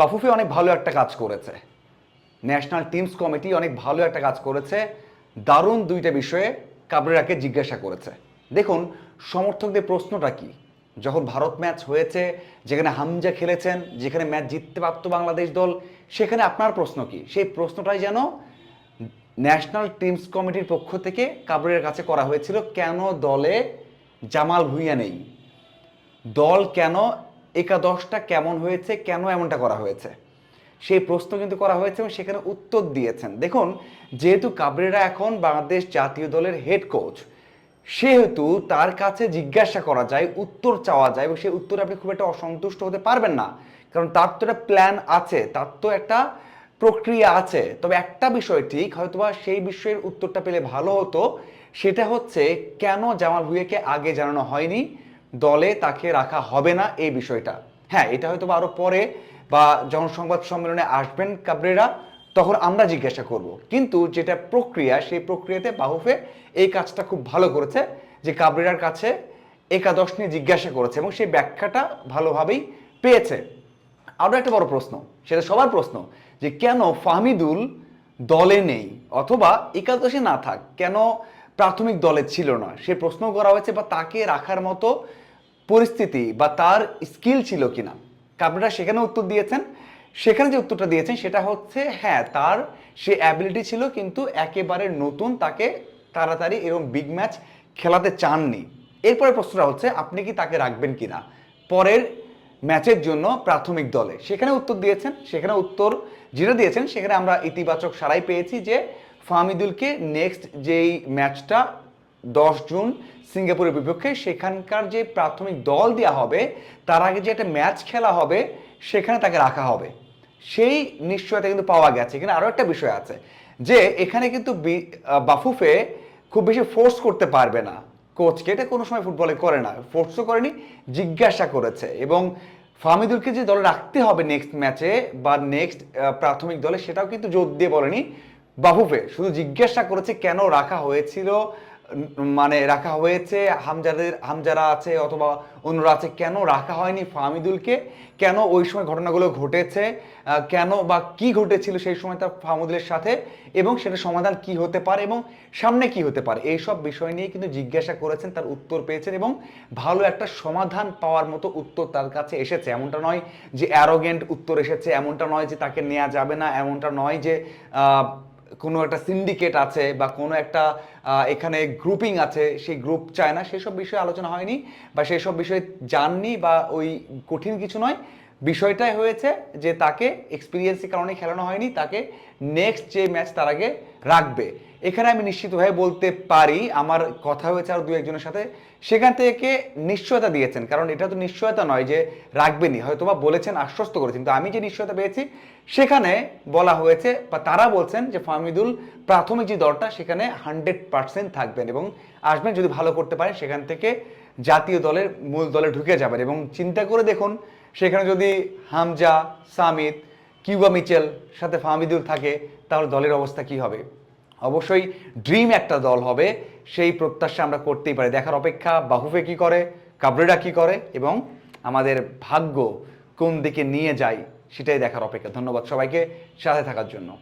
বাফুফে অনেক ভালো একটা কাজ করেছে। ন্যাশনাল টিমস কমিটি অনেক ভালো একটা কাজ করেছে। দারুণ দুইটা বিষয়ে কাবরেরাকে জিজ্ঞাসা করেছে। দেখুন, সমর্থকদের প্রশ্নটা কি? যখন ভারত ম্যাচ হয়েছে, যেখানে হামজা খেলেছেন, যেখানে ম্যাচ জিততে পারত বাংলাদেশ দল, সেখানে আপনার প্রশ্ন কি? সেই প্রশ্নটাই যেন ন্যাশনাল টিমস কমিটির পক্ষ থেকে কাবরের কাছে করা হয়েছিল, কেন দলে জামাল ভুইয়া নেই? দল কেন একাদশটা কেমন হয়েছে, কেন এমনটা করা হয়েছে? সেই প্রশ্ন কিন্তু করা হয়েছে এবং সেখানে উত্তর দিয়েছেন। দেখুন, যেহেতু কাবরেরা এখন বাংলাদেশ জাতীয় দলের হেড কোচ সেহেতু তার কাছে জিজ্ঞাসা করা যায়, উত্তর চাওয়া যায় এবং সেই উত্তরে আপনি খুব একটা অসন্তুষ্ট হতে পারবেন না। কারণ তার তো একটা প্ল্যান আছে, তার তো একটা প্রক্রিয়া আছে। তবে একটা বিষয় ঠিক হয়তোবা সেই বিষয়ের উত্তরটা পেলে ভালো হতো, সেটা হচ্ছে কেন জামাল ভুইয়াকে আগে জানানো হয়নি দলে তাকে রাখা হবে না এই বিষয়টা। হ্যাঁ এটা হয়তো বা আরও পরে বা যখন সংবাদ সম্মেলনে আসবেন কাবরেরা, তখন আমরা জিজ্ঞাসা করব। কিন্তু যেটা প্রক্রিয়া, সেই প্রক্রিয়াতে বাহুফে এই কাজটা খুব ভালো করেছে যে কাবরেরার কাছে একাদশ নিয়ে জিজ্ঞাসা করেছে এবং সেই ব্যাখ্যাটা ভালোভাবেই পেয়েছে। আরও একটা বড় প্রশ্ন, সেটা সবার প্রশ্ন, যে কেন ফাহমিদুল দলে নেই অথবা একাদশে না থাক, কেন প্রাথমিক দলে ছিল না? সে প্রশ্ন করা হয়েছে বা তাকে রাখার মতো পরিস্থিতি বা তার স্কিল ছিল কিনা। কাবরেরা সেখানে উত্তর দিয়েছেন। সেখানে যে উত্তরটা দিয়েছেন সেটা হচ্ছে হ্যাঁ তার সে অ্যাবিলিটি ছিল কিন্তু একেবারে নতুন, তাকে তাড়াতাড়ি এরকম বিগ ম্যাচ খেলাতে চাননি। এরপরে প্রশ্নটা হচ্ছে, আপনি কি তাকে রাখবেন কিনা? পরের ম্যাচের জন্য প্রাথমিক দলে। সেখানে উত্তর দিয়েছেন, সেখানে উত্তর যেটা দিয়েছেন, সেখানে আমরা ইতিবাচক সারাই পেয়েছি যে ফাহমিদুলকে নেক্সট যেই ম্যাচটা দশ জুন সিঙ্গাপুরের বিপক্ষে সেখানকার যে প্রাথমিক দল দেওয়া হবে, তার আগে যে একটা ম্যাচ খেলা হবে, সেখানে তাকে রাখা হবে। সেই নিশ্চয়তা কিন্তু পাওয়া গেছে। এখানে আরও একটা বিষয় আছে যে, এখানে কিন্তু বাফুফে খুব বেশি ফোর্স করতে পারবে না। কোচকে এটা কোনো সময় ফুটবলে করে না। ফোর্সও করেনি, জিজ্ঞাসা করেছে। এবং ফাহমিদুলকে যে দলে রাখতে হবে নেক্সট ম্যাচে বা নেক্সট প্রাথমিক দলে, সেটাও কিন্তু জোর দিয়ে বলেনি বাফুফে। শুধু জিজ্ঞাসা করেছে কেন রাখা হয়েছিল মানে রাখা হয়েছে, হামজাদের, হামজারা আছে অথবা অন্যরা আছে, কেন রাখা হয়নি ফাহমিদুলকে? কেন ওই সময় ঘটনাগুলো ঘটেছে? কেন বা কি ঘটেছিল সেই সময় তার ফাহমিদুলের সাথে? এবং সেটা সমাধান কি হতে পারে এবং সামনে কি হতে পারে? এই সব বিষয় নিয়ে কিন্তু জিজ্ঞাসা করেছেন, তার উত্তর পেয়েছেন এবং ভালো একটা সমাধান পাওয়ার মতো উত্তর তার কাছে এসেছে। এমনটা নয় যে অ্যারোগেন্ট উত্তর এসেছে, এমনটা নয় যে তাকে নেওয়া যাবে না, এমনটা নয় যে কোনো একটা সিন্ডিকেট আছে বা কোনো একটা এখানে গ্রুপিং আছে, সেই গ্রুপ চায় না। সেসব বিষয়ে আলোচনা হয়নি বা সেসব বিষয়ে জাননি বা ওই কঠিন কিছু নয়। বিষয়টাই হয়েছে যে তাকে এক্সপিরিয়েন্সের কারণে খেলানো হয়নি, তাকে নেক্সট যে ম্যাচ তার আগে রাখবে। এখানে আমি নিশ্চিতভাবে বলতে পারি, আমার কথা হয়েছে আর দু একজনের সাথে, সেখান থেকে নিশ্চয়তা দিয়েছেন। কারণ এটা তো নিশ্চয়তা নয় যে রাখবেনি হয়তোবা বলেছেন, আশ্বস্ত করেছেন। কিন্তু আমি যে নিশ্চয়তা পেয়েছি, সেখানে বলা হয়েছে বা তারা বলছেন যে ফাহমিদুল প্রাথমিক যে দলটা, সেখানে হান্ড্রেড পার্সেন্ট থাকবেন এবং আসবেন। যদি ভালো করতে পারেন, সেখান থেকে জাতীয় দলের মূল দলে ঢুকে যাবেন। এবং চিন্তা করে দেখুন, সেখানে যদি হামজা, সামিদ, কিউবা মিচেল সাথে ফাহমিদুল থাকে, তাহলে দলের অবস্থা কি হবে? অবশ্যই ড্রিম একটা দল হবে, সেই প্রত্যাশা আমরা করতেই পারি। দেখার অপেক্ষা বাহুফে কি করে, কাবরেরা কি করে, এবং আমাদের ভাগ্য কোন দিকে নিয়ে যায়, সেটাই দেখার অপেক্ষা। ধন্যবাদ সবাইকে, সাথে থাকার জন্য।